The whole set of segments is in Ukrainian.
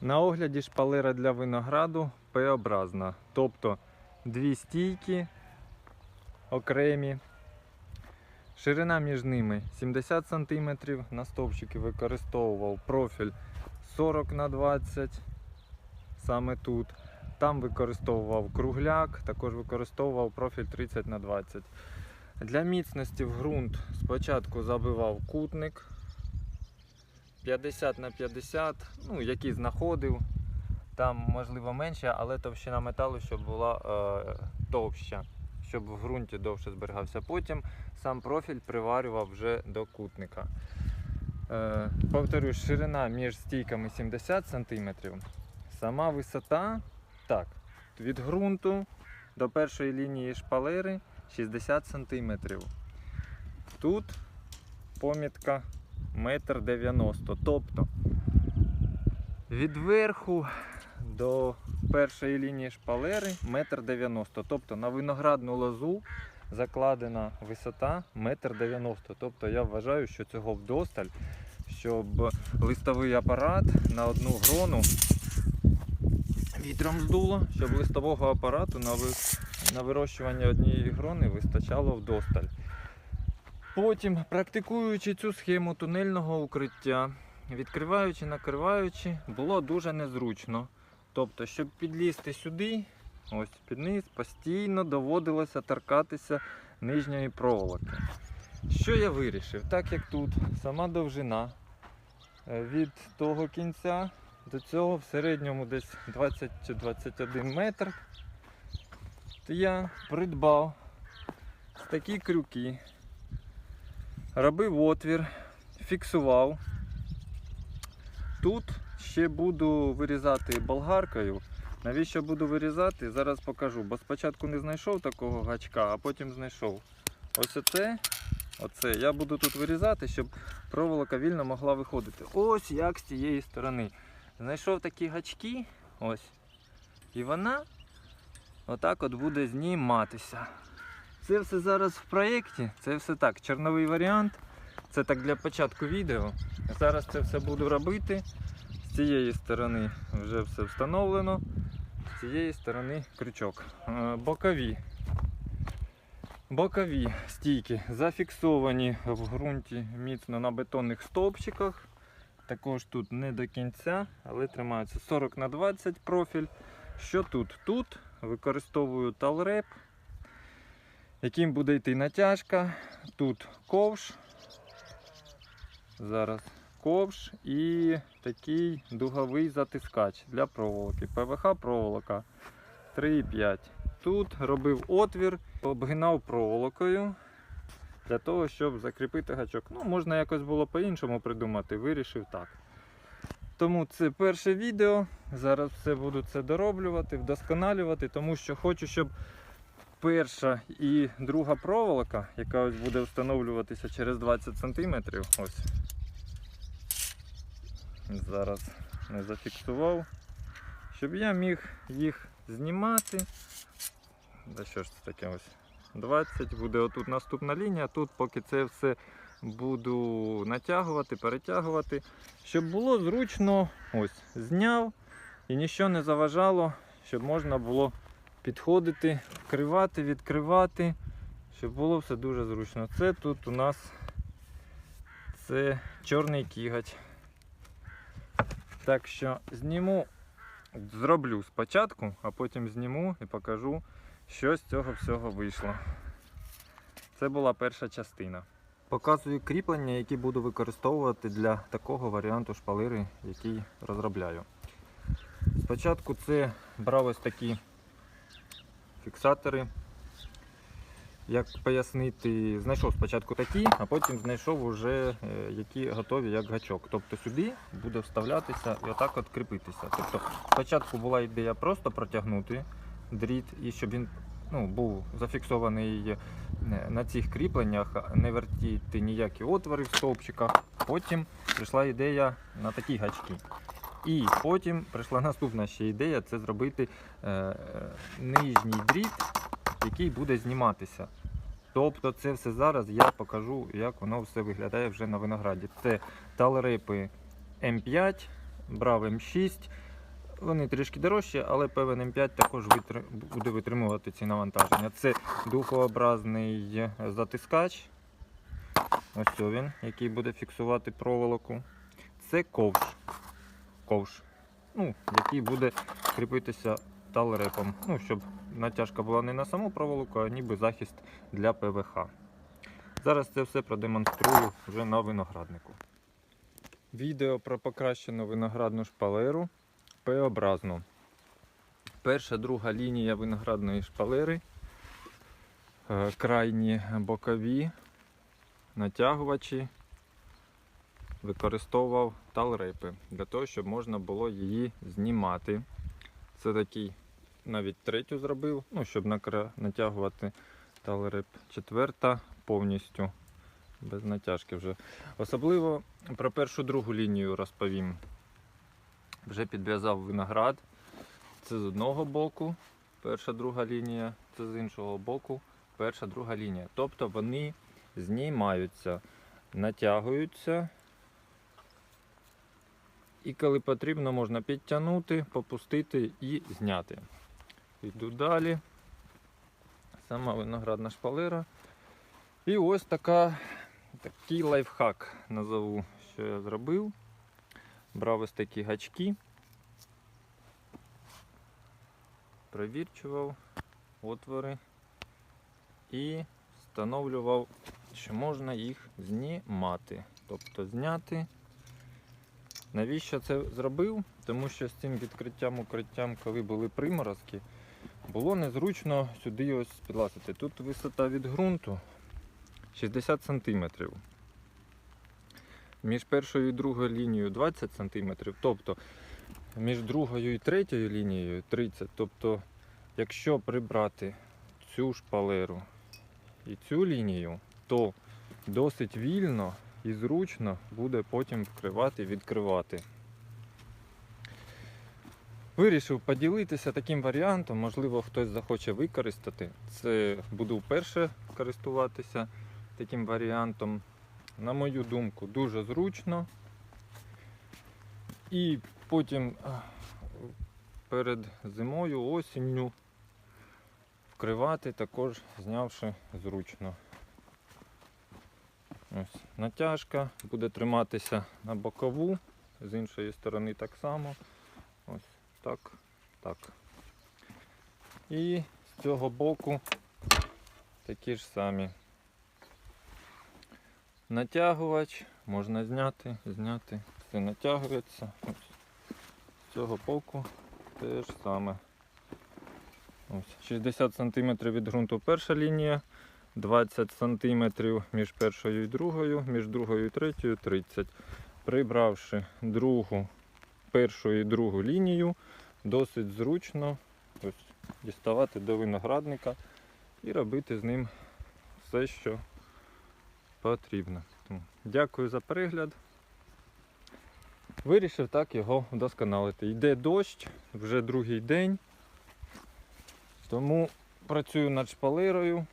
На огляді шпалера для винограду П-образна. Тобто дві стійки окремі. Ширина між ними 70 см. На стовпчики використовував профіль 40 на 20 саме тут. Там використовував кругляк, також використовував профіль 30 на 20 Для міцності в ґрунт спочатку забивав кутник 50 на 50, ну, який знаходив. Там можливо менше, але товщина металу, щоб була е, товща, щоб в ґрунті довше зберігався. Потім сам профіль приварював вже до кутника. Е, повторюсь, ширина між стійками 70 см. Сама висота, так, від ґрунту до першої лінії шпалери 60 см. Тут помітка 1,90 м. Тобто від верху до першої лінії шпалери 1,90 м. Тобто на виноградну лозу закладена висота 1,90 м. Тобто я вважаю, що цього вдосталь, щоб листовий апарат на одну грону вітром здуло, щоб листового апарату на вирощування однієї грони вистачало вдосталь. Потім, практикуючи цю схему тунельного укриття, відкриваючи, накриваючи, було дуже незручно. Тобто, щоб підлізти сюди, ось під низ, постійно доводилося торкатися нижньої проволоки. Що я вирішив? Так як тут сама довжина е, від того кінця до цього в середньому десь 20-21 метр, то я придбав такі крюки, робив отвір, фіксував. Тут ще буду вирізати болгаркою. Навіщо буду вирізати? Зараз покажу. Бо спочатку не знайшов такого гачка, а потім знайшов. Ось оце, оце я буду тут вирізати, щоб проволока вільно могла виходити. Ось як з цієї сторони. Знайшов такі гачки, ось. І вона отак от буде зніматися. Це все зараз в проєкті, це все так, чорновий варіант. Це так для початку відео. Зараз це все буду робити. З цієї сторони вже все встановлено, з цієї сторони крючок. Е, Бокові. Бокові стійки зафіксовані в ґрунті міцно на бетонних стовпчиках. Також тут не до кінця, але тримаються 40 на 20 профіль. Що тут? Тут використовую талреп, яким буде йти натяжка. Тут ковш. Зараз ковш і такий дуговий затискач для проволоки. ПВХ проволока 3,5. Тут робив отвір, обгинав проволокою для того, щоб закріпити гачок. Ну, можна якось було по-іншому придумати, вирішив так. Тому це перше відео. Зараз все буду це дороблювати, вдосконалювати, тому що хочу, щоб перша і друга проволока, яка ось буде встановлюватися через 20 см, ось. Зараз не зафіксував, щоб я міг їх знімати. Да що ж це таке ось? 20, буде отут наступна лінія, тут поки це все буду натягувати, перетягувати, щоб було зручно, ось, зняв і нічого не заважало, щоб можна було підходити, вкривати, відкривати, щоб було все дуже зручно. Це тут у нас це чорний кігать. Так що зніму, зроблю спочатку, а потім зніму і покажу, що з цього всього вийшло. Це була перша частина. Показую кріплення, які буду використовувати для такого варіанту шпалери, який розробляю. Спочатку це брав ось такі фіксатори. Як пояснити, знайшов спочатку такі, а потім знайшов уже е, які готові як гачок. Тобто сюди буде вставлятися і отак от кріпитися. Тобто спочатку була ідея просто протягнути дріт і щоб він ну, був зафіксований е, на цих кріпленнях, не вертіти ніякі отвори в стовпчиках. Потім прийшла ідея на такі гачки. І потім прийшла наступна ще ідея це зробити е, е, нижній дріт, який буде зніматися. Тобто це все зараз я покажу, як воно все виглядає вже на винограді. Це талрепи М5, брав М6, Вони трішки дорожчі, але певен М5 також витри- буде витримувати ці навантаження. Це духообразний затискач. Ось він, який буде фіксувати проволоку. Це ковш. Ковш. Ну, який буде кріпитися талрепом. Ну, щоб натяжка була не на саму проволоку, а ніби захист для ПВХ. Зараз це все продемонструю вже на винограднику. Відео про покращену виноградну шпалеру П-образну. Перша, друга лінія виноградної шпалери. Е, Крайні бокові натягувачі використовував талрепи для того, щоб можна було її знімати. Це такий навіть третю зробив, ну, щоб натягувати талреп. Четверта повністю без натяжки вже. Особливо про першу другу лінію розповім. Вже підв'язав виноград. Це з одного боку, перша друга лінія, це з іншого боку, перша друга лінія. Тобто вони знімаються, натягуються. І коли потрібно, можна підтягнути, попустити і зняти. Йду далі. Сама виноградна шпалера. І ось така, такий лайфхак назову, що я зробив. Брав ось такі гачки, провірчував отвори і встановлював, що можна їх знімати. Тобто зняти. Навіщо це зробив? Тому що з цим відкриттям укриттям, коли були приморозки, було незручно сюди ось підлазити. Тут висота від ґрунту 60 см. Між першою і другою лінією 20 см, тобто між другою і третьою лінією 30 Тобто, якщо прибрати цю шпалеру і цю лінію, то досить вільно і зручно буде потім вкривати відкривати. Вирішив поділитися таким варіантом, можливо, хтось захоче використати. Це буду вперше користуватися таким варіантом. На мою думку, дуже зручно. І потім перед зимою, осінню вкривати також знявши зручно. Ось натяжка буде триматися на бокову, з іншої сторони так само. Ось так, так. І з цього боку такі ж самі. Натягувач можна зняти, зняти, все натягується. Ось. З цього боку те ж саме. Ось. 60 см від ґрунту перша лінія, 20 см між першою і другою, між другою і третьою 30 Прибравши другу, першу і другу лінію, досить зручно ось, діставати до виноградника і робити з ним все, що потрібно. Дякую за перегляд. Вирішив так його вдосконалити. Йде дощ, вже другий день, тому працюю над шпалерою,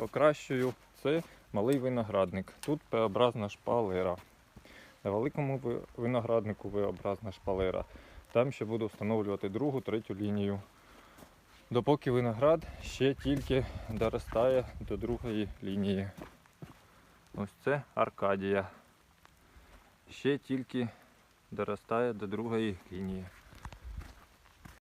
покращую. Це малий виноградник. Тут П-образна шпалера. На великому винограднику V-образна шпалера. Там ще буду встановлювати другу, третю лінію. Допоки виноград ще тільки доростає до другої лінії. Ось це Аркадія. Ще тільки доростає до другої лінії.